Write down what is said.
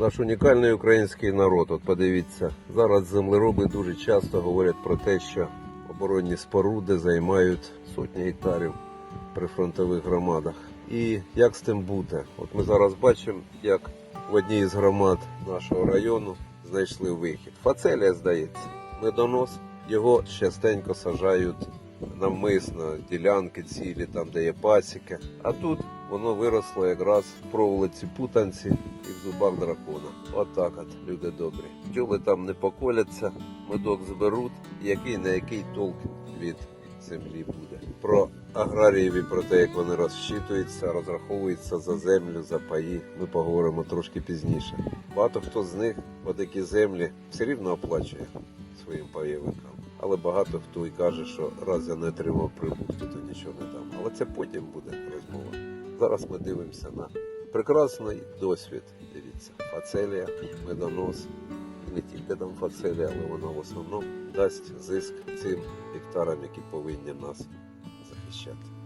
Наш унікальний український народ. От подивіться, зараз землероби дуже часто говорять про те, що оборонні споруди займають сотні гектарів при фронтових громадах. І як з тим бути? От ми зараз бачимо, як в одній із громад нашого району знайшли вихід. Фацелія, здається, медонос. Його частенько саджають навмисно ділянки цілі, там де є пасіки. А тут воно виросло якраз в проволоці путанці і в зубах дракона. Отак от, люди добрі. Бджоли там не поколяться, медок зберуть, який на який толк від землі буде. Про аграріїв і про те, як вони розчитуються, розраховуються за землю, за паї. Ми поговоримо трошки пізніше. Багато хто з них отакі землі все рівно оплачує своїм пайовикам. Але багато хто і каже, що раз я не отримав прибутку, то нічого не дам. Але це потім буде розмова. Зараз ми дивимося на прекрасний досвід. Дивіться, фацелія, медонос. Не тільки там фацелія, але вона в основному дасть зиск цим гектарам, які повинні нас захищати.